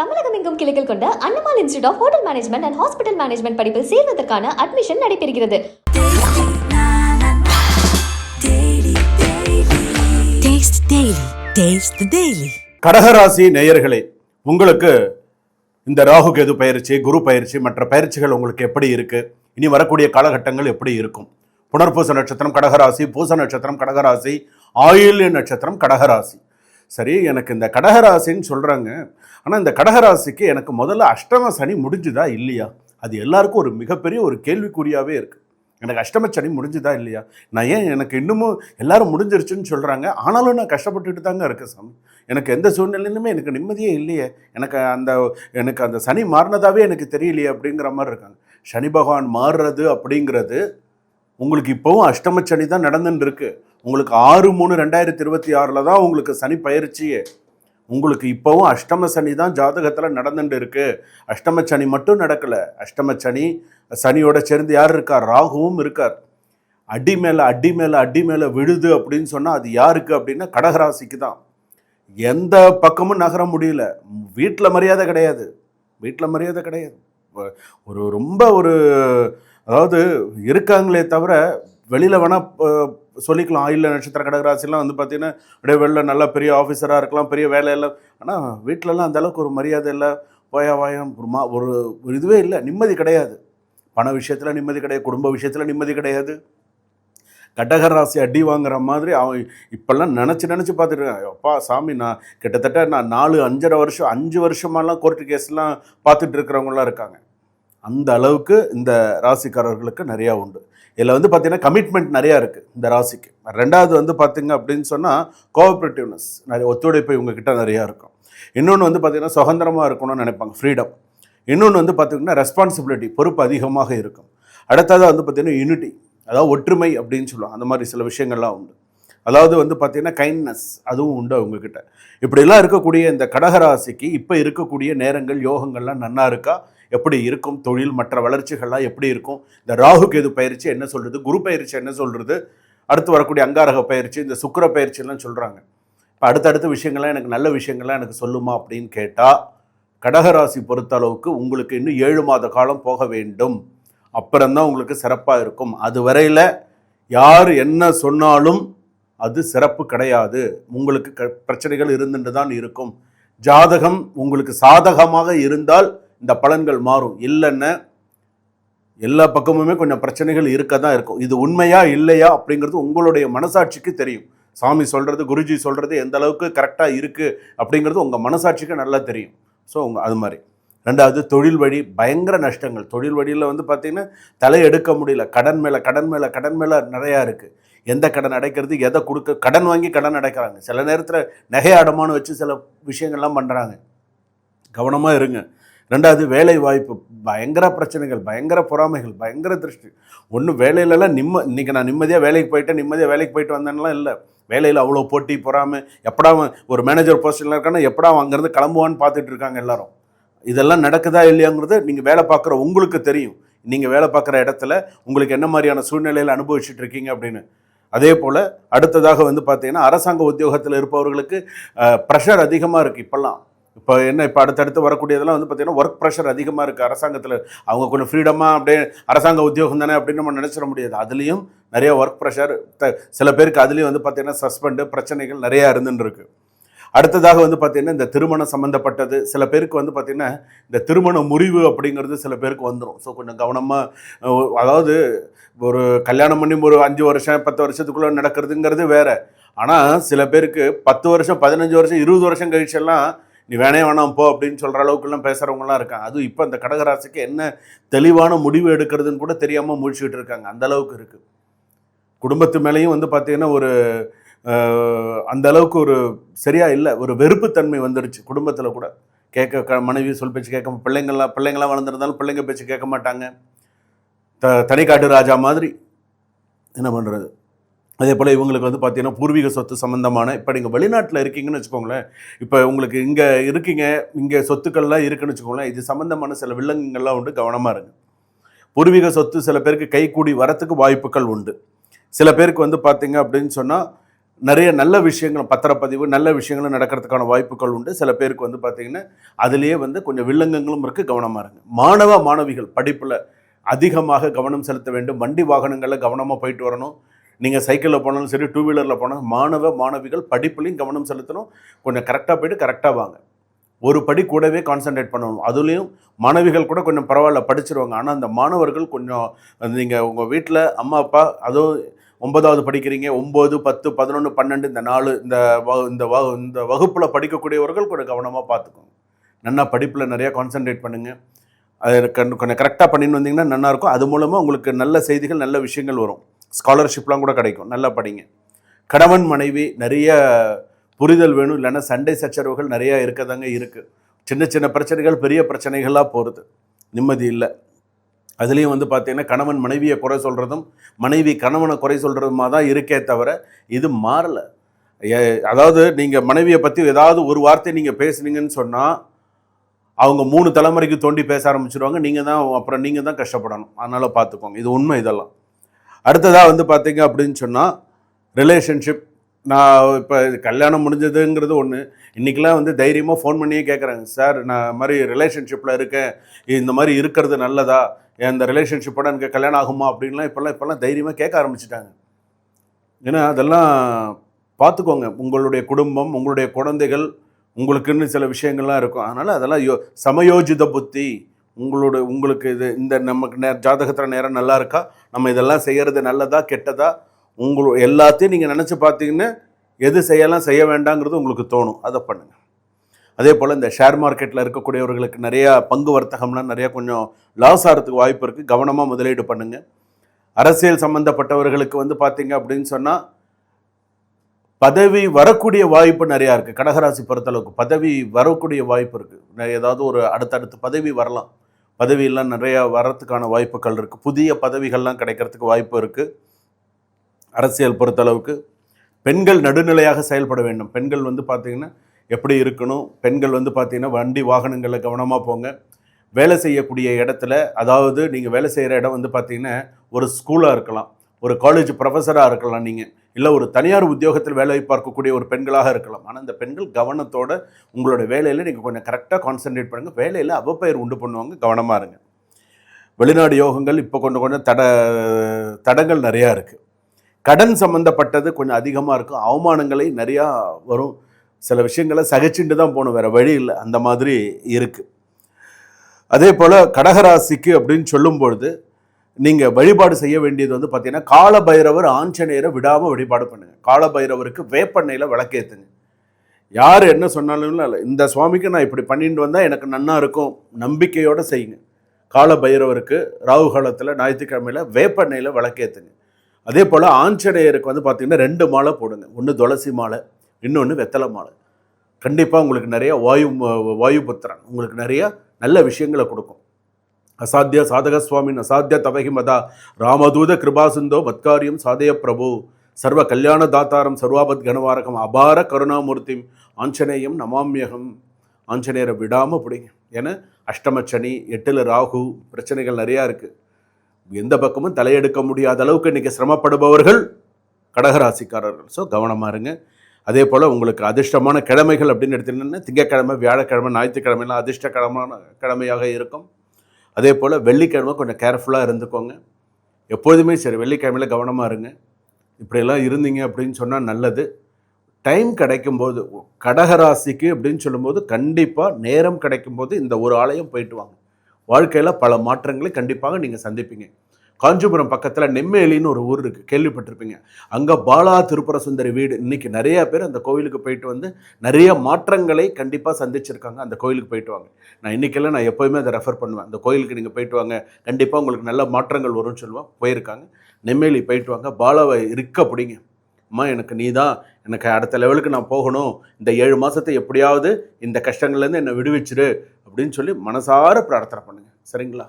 தமிழகம் எங்கும் கிளைகள் கொண்ட Annamal institute of hotel management and hospital management படிப்பில் சேர்வதற்கான அட்மிஷன் நடைபெறுகிறது Taste Daily. Taste the Daily. கடகராசி நேயர்களே உங்களுக்கு இந்த ராகு கேது பயிற்சி குரு பயிற்சி மற்ற பயிற்சிகள் உங்களுக்கு எப்படி இருக்கு இனி வரக்கூடிய காலகட்டங்கள் எப்படி இருக்கும் புனர்பூச நட்சத்திரம் கடகராசி பூச நட்சத்திரம் கடகராசி ஆயுள்ய நட்சத்திரம் கடகராசி சரி எனக்கு இந்த கடகராசின்னு சொல்கிறாங்க ஆனால் இந்த கடகராசிக்கு எனக்கு முதல்ல அஷ்டம சனி முடிஞ்சுதா இல்லையா? அது எல்லாருக்கும் ஒரு மிகப்பெரிய ஒரு கேள்விக்குறியாகவே இருக்குது எனக்கு அஷ்டம சனி முடிஞ்சுதா இல்லையா? நான் ஏன் எனக்கு இன்னமும் எல்லாரும் முடிஞ்சிருச்சுன்னு சொல்கிறாங்க ஆனாலும் நான் கஷ்டப்பட்டுட்டு தாங்க இருக்கேன் சாமி. எனக்கு எந்த சூழ்நிலையிலுமே எனக்கு நிம்மதியே இல்லையே. எனக்கு அந்த எனக்கு அந்த சனி மாறினதாகவே எனக்கு தெரியலையே அப்படிங்கிற மாதிரி இருக்காங்க. சனி பகவான் மாறுறது அப்படிங்கிறது உங்களுக்கு இப்போவும் அஷ்டம சனி தான் நடந்துன்னு இருக்கு உங்களுக்கு ஆறு மூணு ரெண்டாயிரத்தி இருபத்தி ஆறில் தான் உங்களுக்கு சனி பயிற்சியே. உங்களுக்கு இப்போவும் அஷ்டம சனி தான் ஜாதகத்தில் நடந்துட்டு இருக்கு அஷ்டம சனி மட்டும் நடக்கலை. அஷ்டம சனி சனியோட சேர்ந்து யார் இருக்கார் ராகுவும் இருக்கார். அடி மேலே அடி மேலே அடி மேலே விழுது அப்படின்னு சொன்னால் அது யாருக்கு அப்படின்னா கடகராசிக்கு தான். எந்த பக்கமும் நகர முடியல. வீட்டில் மரியாதை கிடையாது. வீட்டில் மரியாதை கிடையாது. ஒரு ரொம்ப ஒரு அதாவது இருக்காங்களே தவிர வெளியில் வேணால் சொல்லிக்கலாம். ஆயில் நட்சத்திர கடகராசிலாம் வந்து பார்த்தீங்கன்னா அப்படியே வெளில நல்லா பெரிய ஆஃபீஸராக இருக்கலாம் பெரிய வேலையெல்லாம் ஆனால் வீட்டிலலாம் அந்த அளவுக்கு ஒரு மரியாதை இல்லை. வாயா. வாயம் ஒரு மா ஒரு இதுவே இல்லை. நிம்மதி கிடையாது. பண விஷயத்தில் நிம்மதி கிடையாது. குடும்ப விஷயத்தில் நிம்மதி கிடையாது. கடகராசி ராசி அடி வாங்குற மாதிரி அவன் இப்போல்லாம் நினச்சி நினச்சி பார்த்துட்டு அப்பா சாமி நான் கிட்டத்தட்ட நான் நாலு அஞ்சரை வருஷம் அஞ்சு வருஷமாலாம் கோர்ட்டு கேஸ்லாம் பார்த்துட்டு இருக்கிறவங்களாம் இருக்காங்க. அந்த அளவுக்கு இந்த ராசிக்காரர்களுக்கு நிறையா உண்டு. இதில் வந்து பார்த்திங்கன்னா கமிட்மெண்ட் நிறையா இருக்குது இந்த ராசிக்கு. ரெண்டாவது வந்து பார்த்திங்க அப்படின்னு சொன்னால் கோஆப்ரேட்டிவ்னஸ் நிறைய ஒத்துழைப்பு இவங்கக்கிட்ட நிறையா இருக்கும். இன்னொன்று வந்து பார்த்திங்கன்னா சுதந்திரமாக இருக்கணும்னு நினைப்பாங்க ஃப்ரீடம் இன்னொன்று வந்து பார்த்திங்கன்னா ரெஸ்பான்சிபிலிட்டி பொறுப்பு அதிகமாக இருக்கும். அடுத்தது வந்து பார்த்திங்கன்னா யூனிட்டி அதாவது ஒற்றுமை அப்படின்னு சொல்லுவாங்க. அந்த மாதிரி சில விஷயங்கள்லாம் உண்டு. அதாவது வந்து பார்த்தீங்கன்னா கைண்ட்னஸ் அதுவும் உண்டு அவங்கக்கிட்ட இப்படிலாம் இருக்கக்கூடிய இந்த கடகராசிக்கு இப்போ இருக்கக்கூடிய நேரங்கள் யோகங்கள்லாம் நன்னா இருக்கா? எப்படி இருக்கும் தொழில் மற்ற வளர்ச்சிகள்லாம் எப்படி இருக்கும் இந்த ராகு கேது பயிற்சி என்ன சொல்கிறது குரு பயிற்சி என்ன சொல்கிறது அடுத்து வரக்கூடிய அங்காரக பயிற்சி இந்த சுக்கிர பயிற்சிலாம் சொல்கிறாங்க இப்போ அடுத்தடுத்த விஷயங்கள்லாம் எனக்கு நல்ல விஷயங்கள்லாம் எனக்கு சொல்லுமா அப்படின்னு கேட்டால் கடகராசி பொறுத்த அளவுக்கு உங்களுக்கு இன்னும் ஏழு மாத காலம் போக வேண்டும். அப்புறம்தான் உங்களுக்கு சிறப்பாக இருக்கும். அது வரையில் யார் என்ன சொன்னாலும் அது சிறப்பு கிடையாது. உங்களுக்கு க பிரச்சனைகள் இருந்துட்டு தான் இருக்கும். ஜாதகம் உங்களுக்கு சாதகமாக இருந்தால் இந்த பலன்கள் மாறும். இல்லைன்னா எல்லா பக்கமுமே கொஞ்சம் பிரச்சனைகள் இருக்க தான் இருக்கும். இது உண்மையா இல்லையா அப்படிங்கிறது உங்களுடைய மனசாட்சிக்கு தெரியும். சாமி சொல்கிறது குருஜி சொல்கிறது எந்த அளவுக்கு கரெக்டாக இருக்குது அப்படிங்கிறது உங்கள் மனசாட்சிக்கு நல்லா தெரியும். ஸோ உங்கள் அது மாதிரி. ரெண்டாவது தொழில் வழி பயங்கர நஷ்டங்கள். தொழில் வழியில் வந்து பார்த்திங்கன்னா தலை எடுக்க முடியல. கடன் மேலே கடன் மேலே கடன் மேலே நிறையா இருக்குது எந்த கடன் அடைக்கிறது எதை கொடுக்க கடன் வாங்கி கடன் அடைக்கிறாங்க. சில நேரத்தில் நகை அடமானம் வச்சு சில விஷயங்கள்லாம் பண்ணுறாங்க கவனமாக இருங்க. ரெண்டாவது வேலை வாய்ப்பு பயங்கர பிரச்சனைகள் பயங்கர பொறாமைகள் பயங்கர திருஷ்டி. ஒன்றும் வேலையிலலாம் நிம்ம இன்றைக்கி நான் நிம்மதியாக வேலைக்கு போயிட்டேன் நிம்மதியாக வேலைக்கு போயிட்டு வந்தேன்லாம் இல்லை. வேலையில் அவ்வளோ போட்டி பொறாமை எப்படா ஒரு மேனேஜர் போஸ்டில் இருக்கானா எப்படா அங்கேருந்து கிளம்புவான்னு பார்த்துட்டு இருக்காங்க எல்லாரும். இதெல்லாம் நடக்குதா இல்லையாங்கிறது நீங்கள் வேலை பார்க்குற உங்களுக்கு தெரியும். நீங்கள் வேலை பார்க்குற இடத்துல உங்களுக்கு என்ன மாதிரியான சூழ்நிலையில் அனுபவிச்சுட்டு இருக்கீங்க அப்படின்னு. அதே போல் அடுத்ததாக வந்து பார்த்தீங்கன்னா அரசாங்க உத்தியோகத்தில் இருப்பவர்களுக்கு ப்ரெஷர் அதிகமாக இருக்குது இப்போல்லாம். இப்போ என்ன இப்போ அடுத்தடுத்து வரக்கூடியதெல்லாம் வந்து பார்த்தீங்கன்னா ஒர்க் ப்ரெஷர் அதிகமாக இருக்குது அரசாங்கத்தில் அவங்க கொஞ்சம் ஃப்ரீடமாக அப்படியே அரசாங்க உத்தியோகம் தானே அப்படின்னு நம்ம நினச்சிட முடியாது. அதுலேயும் நிறைய ஒர்க் ப்ரெஷர் த சில பேருக்கு அதுலேயும் வந்து பார்த்தீங்கன்னா சஸ்பெண்டு பிரச்சனைகள் நிறையா இருந்துன்னு அடுத்ததாக வந்து பார்த்திங்கன்னா இந்த திருமணம் சம்மந்தப்பட்டது சில பேருக்கு வந்து பார்த்திங்கன்னா இந்த திருமண முறிவு அப்படிங்கிறது சில பேருக்கு வந்துடும் ஸோ கொஞ்சம் கவனமாக அதாவது ஒரு கல்யாணம் பண்ணி ஒரு அஞ்சு வருஷம் பத்து வருஷத்துக்குள்ளே நடக்கிறதுங்கிறது வேறு. ஆனால் சில பேருக்கு பத்து வருஷம் பதினஞ்சு வருஷம் இருபது வருஷம் கழிச்செல்லாம் நீ வேணே வேணாம் போ அப்படின்னு சொல்கிற அளவுக்குலாம் பேசுகிறவங்களாம் இருக்காங்க. அதுவும் இப்போ இந்த கடகராசிக்கு என்ன தெளிவான முடிவு எடுக்கிறதுன்னு கூட தெரியாமல் முடிச்சுக்கிட்டு இருக்காங்க. அந்த அளவுக்கு இருக்குது குடும்பத்து மேலேயும் வந்து பார்த்தீங்கன்னா ஒரு அந்த அளவுக்கு ஒரு சரியாக இல்லை. ஒரு வெறுப்புத்தன்மை வந்துடுச்சு குடும்பத்தில் கூட. கேட்க க மனைவி சொல் பேச்சு கேட்க பிள்ளைங்கள்லாம் பிள்ளைங்களாம் வளர்ந்துருந்தாலும் பிள்ளைங்க பேச்சு கேட்க மாட்டாங்க. த தனிக்காட்டு ராஜா மாதிரி என்ன பண்ணுறது அதே போல் இவங்களுக்கு வந்து பார்த்தீங்கன்னா பூர்வீக சொத்து சம்மந்தமான இப்போ நீங்கள் வெளிநாட்டில் இருக்கீங்கன்னு வச்சுக்கோங்களேன் இப்போ உங்களுக்கு இங்கே இருக்கீங்க இங்கே சொத்துக்கள்லாம் இருக்குன்னு வச்சுக்கோங்களேன் இது சம்மந்தமான சில வில்லங்கங்கள்லாம் உண்டு கவனமாக இருங்க. பூர்வீக சொத்து சில பேருக்கு கைக்கூடி வரத்துக்கு வாய்ப்புகள் உண்டு. சில பேருக்கு வந்து பார்த்தீங்க அப்படின்னு சொன்னால் நிறைய நல்ல விஷயங்கள் பத்திரப்பதிவு நல்ல விஷயங்களும் நடக்கிறதுக்கான வாய்ப்புகள் உண்டு. சில பேருக்கு வந்து பார்த்தீங்கன்னா அதுலேயே வந்து கொஞ்சம் வில்லங்கங்களும் இருக்குது கவனமாக இருங்க. மாணவ மாணவிகள் படிப்பில் அதிகமாக கவனம் செலுத்த வேண்டும். வண்டி வாகனங்களில் கவனமாக போயிட்டு வரணும். நீங்கள் சைக்கிளில் போனாலும் சரி டூ வீலரில் போனாலும் மாணவ மாணவிகள் படிப்புலையும் கவனம் செலுத்தணும். கொஞ்சம் கரெக்டாக போயிட்டு கரெக்டாக வாங்க. ஒரு படி கூடவே கான்சன்ட்ரேட் பண்ணணும். அதுலேயும் மாணவிகள் கூட கொஞ்சம் பரவாயில்ல படிச்சிருவாங்க. ஆனால் அந்த மாணவர்கள் கொஞ்சம் நீங்கள் உங்கள் வீட்டில் அம்மா அப்பா அதுவும் ஒன்பதாவது படிக்கிறீங்க ஒம்பது பத்து பதினொன்று பன்னெண்டு இந்த நாலு இந்த வ- இந்த வ இந்த வகுப்பில் படிக்கக்கூடியவர்கள் கொஞ்சம் கவனமாக பார்த்துக்கோங்க நல்லா படிப்பில் நிறையா கான்சென்ட்ரேட் பண்ணுங்கள் அது கொஞ்சம் கரெக்டாக பண்ணின்னு வந்தீங்கன்னா நல்லாயிருக்கும் அது மூலமாக உங்களுக்கு நல்ல செய்திகள் நல்ல விஷயங்கள் வரும். ஸ்காலர்ஷிப்லாம் கூட கிடைக்கும் நல்லா படிங்க. கணவன் மனைவி நிறைய புரிதல் வேணும் இல்லைன்னா சண்டை சச்சரவுகள் நிறையா இருக்கதாங்க இருக்குது சின்ன சின்ன பிரச்சனைகள் பெரிய பிரச்சனைகளாக போகிறது நிம்மதி இல்லை. அதுலேயும் வந்து பார்த்தீங்கன்னா கணவன் மனைவியை குறை சொல்கிறதும் மனைவி கணவனை குறை சொல்கிறதுமா தான் இருக்கே தவிர இது மாறலை. அதாவது நீங்கள் மனைவியை பற்றி ஏதாவது ஒரு வார்த்தை நீங்கள் பேசுனீங்கன்னு சொன்னால் அவங்க மூணு தலைமுறைக்கு தோண்டி பேச ஆரம்பிச்சிருவாங்க. நீங்கள் தான் அப்புறம் நீங்கள் தான் கஷ்டப்படணும். அதனால் பார்த்துக்கோங்க. இது உண்மை இதெல்லாம். அடுத்ததாக வந்து பார்த்தீங்க அப்படின்னு சொன்னால் ரிலேஷன்ஷிப் நான் இப்போ கல்யாணம் முடிஞ்சதுங்கிறது ஒன்று இன்றைக்கெலாம் வந்து தைரியமாக ஃபோன் பண்ணியே கேட்குறாங்க சார் நான் மாதிரி ரிலேஷன்ஷிப்பில் இருக்கேன். இந்த மாதிரி இருக்கிறது நல்லதா? அந்த ரிலேஷன்ஷிப்போட எனக்கு கல்யாணம் ஆகுமா? அப்படின்லாம் இப்போல்லாம் இப்போல்லாம் தைரியமாக கேட்க ஆரம்பிச்சிட்டாங்க. ஏன்னா அதெல்லாம் பார்த்துக்கோங்க உங்களுடைய குடும்பம் உங்களுடைய குழந்தைகள் உங்களுக்குன்னு சில விஷயங்கள்லாம் இருக்கும். அதனால் அதெல்லாம் யோ சமயோஜித புத்தி. உங்களோட உங்களுக்கு இது இந்த நமக்கு நே ஜாதகத்தில் நேரம் நல்லா இருக்கா? நம்ம இதெல்லாம் செய்கிறது நல்லதா கெட்டதா? உங்களு எல்லாத்தையும் நீங்கள் நினச்சி பார்த்தீங்கன்னா எது செய்யலாம் செய்ய வேண்டாங்கிறது உங்களுக்கு தோணும். அதை பண்ணுங்கள் அதே போல் இந்த ஷேர் மார்க்கெட்டில் இருக்கக்கூடியவர்களுக்கு நிறையா பங்கு வர்த்தகம்லாம் நிறையா கொஞ்சம் லாஸ் ஆகிறதுக்கு வாய்ப்பு இருக்குது கவனமாக முதலீடு பண்ணுங்கள் அரசியல் சம்மந்தப்பட்டவர்களுக்கு வந்து பார்த்தீங்க அப்படின்னு சொன்னால் பதவி வரக்கூடிய வாய்ப்பு நிறையா இருக்குது கடகராசி பொறுத்தளவுக்கு பதவி வரக்கூடிய வாய்ப்பு இருக்குது ஏதாவது ஒரு அடுத்தடுத்து பதவி வரலாம். பதவியெல்லாம் நிறையா வரத்துக்கான வாய்ப்புகள் இருக்குது புதிய பதவிகள்லாம் கிடைக்கிறதுக்கு வாய்ப்பு இருக்குது அரசியல் பொறுத்தளவுக்கு பெண்கள் நடுநிலையாக செயல்பட வேண்டும். பெண்கள் வந்து பார்த்திங்கன்னா எப்படி இருக்கணும்? பெண்கள் வந்து பார்த்திங்கன்னா வண்டி வாகனங்களில் கவனமாக போங்க. வேலை செய்யக்கூடிய இடத்துல அதாவது நீங்கள் வேலை செய்கிற இடம் வந்து பார்த்திங்கன்னா ஒரு ஸ்கூலாக இருக்கலாம். ஒரு காலேஜ் ப்ரொஃபஸராக இருக்கலாம் நீங்கள் இல்லை ஒரு தனியார் உத்தியோகத்தில் வேலை பார்க்கக்கூடிய ஒரு பெண்களாக இருக்கலாம். ஆனால் இந்த பெண்கள் கவனத்தோட உங்களோட வேலையில் நீங்கள் கொஞ்சம் கரெக்டாக கான்சென்ட்ரேட் பண்ணுங்கள் வேலையில் அவப்பெயர் உண்டு பண்ணுவாங்க. கவனமாக இருங்க. வெளிநாடு யோகங்கள் இப்போ கொஞ்சம் கொஞ்சம் தட தடங்கள் நிறையா இருக்குது கடன் சம்மந்தப்பட்டது கொஞ்சம் அதிகமாக இருக்கும் அவமானங்களை நிறையா வரும். சில விஷயங்களை சகிச்சுட்டு தான் போகணும். வேறு வழி இல்லை. அந்த மாதிரி இருக்குது அதே போல் கடகராசிக்கு அப்படின்னு சொல்லும் பொழுது நீங்கள் வழிபாடு செய்ய வேண்டியது வந்து பார்த்தீங்கன்னா காலபைரவர் ஆஞ்சநேயரை விடாமல் வழிபாடு பண்ணுங்கள் காலபைரவருக்கு வேப்பெண்ணெயில் விளக்கேற்றுங்க யார் என்ன சொன்னாலும் இல்லை இந்த சுவாமிக்கு நான் இப்படி பண்ணிட்டு வந்தால் எனக்கு நன்னா இருக்கும். நம்பிக்கையோடு செய்யுங்க. காலபைரவருக்கு ராகு காலத்தில் ஞாயிற்றுக்கிழமையில் வேப்பெண்ணெயில் விளக்கேற்றுங்க அதே போல் ஆஞ்சநேயருக்கு வந்து பார்த்தீங்கன்னா ரெண்டு மாலை போடுங்க. ஒன்று துளசி மாலை இன்னொன்று வெத்தலை மாலை. கண்டிப்பாக உங்களுக்கு நிறைய வாயு வாயு புத்திரன் உங்களுக்கு நிறைய நல்ல விஷயங்களை கொடுக்கும். அசாத்திய சாதக சுவாமின் அசாத்திய தவகி மதா ராமதூத கிருபாசிந்தோ மத்காரியம் சாதய பிரபு. சர்வ கல்யாண தாத்தாரம் சர்வாபத் கணவாரகம் அபார கருணாமூர்த்தி ஆஞ்சநேயம் நமாமியகம். ஆஞ்சநேயரை விடாமல் பிடிங்க. ஏன்னா அஷ்டமச்சனி எட்டில் ராகு பிரச்சனைகள் நிறையா இருக்குது எந்த பக்கமும் தலையெடுக்க முடியாத அளவுக்கு இன்றைக்கி சிரமப்படுபவர்கள் கடகராசிக்காரர்கள். ஸோ கவனமாக இருங்க. அதே போல் உங்களுக்கு அதிர்ஷ்டமான கிழமைகள் அப்படின்னு எடுத்தீங்கன்னா திங்கக்கிழமை வியாழக்கிழமை ஞாயிற்றுக்கிழமைலாம் அதிர்ஷ்டக்கிழமான கிழமையாக இருக்கும். அதே போல் வெள்ளிக்கிழமை கொஞ்சம் கேர்ஃபுல்லாக இருந்துக்கோங்க. எப்போதுமே சரி வெள்ளிக்கிழமையில் கவனமாக இருங்க. இப்படியெல்லாம் இருந்தீங்க அப்படின்னு சொன்னால் நல்லது. டைம் கிடைக்கும்போது கடகராசிக்கு அப்படின்னு சொல்லும்போது கண்டிப்பாக நேரம் கிடைக்கும்போது இந்த ஒரு ஆலயம் போயிட்டு வாங்க. வாழ்க்கையில் பல மாற்றங்களை கண்டிப்பாக நீங்கள் சந்திப்பீங்க. காஞ்சிபுரம் பக்கத்தில் நெம்மேலின்னு ஒரு ஊர் இருக்குது கேள்விப்பட்டிருப்பீங்க. அங்கே பாலா திருப்புர சுந்தரி வீடு. இன்றைக்கி நிறைய பேர் அந்த கோவிலுக்கு போயிட்டு வந்து நிறைய மாற்றங்களை கண்டிப்பாக சந்திச்சிருக்காங்க. அந்த கோயிலுக்கு போயிட்டு வாங்க. நான் இன்றைக்கெல்லாம் நான் எப்போயுமே அதை ரெஃபர் பண்ணுவேன். அந்த கோயிலுக்கு நீங்கள் போயிட்டு வாங்க. கண்டிப்பாக உங்களுக்கு நல்ல மாற்றங்கள் வரும்னு சொல்லுவேன் போயிருக்காங்க. நெம்மேலி போயிட்டு வாங்க. பாலாவை இருக்க பிடிங்க. அம்மா எனக்கு நீ தான் எனக்கு அடுத்த லெவலுக்கு நான் போகணும். இந்த ஏழு மாதத்தை எப்படியாவது இந்த கஷ்டங்கள்லேருந்து என்னை விடுவிச்சிரு அப்படின்னு சொல்லி மனசார பிரார்த்தனை பண்ணுங்கள் சரிங்களா?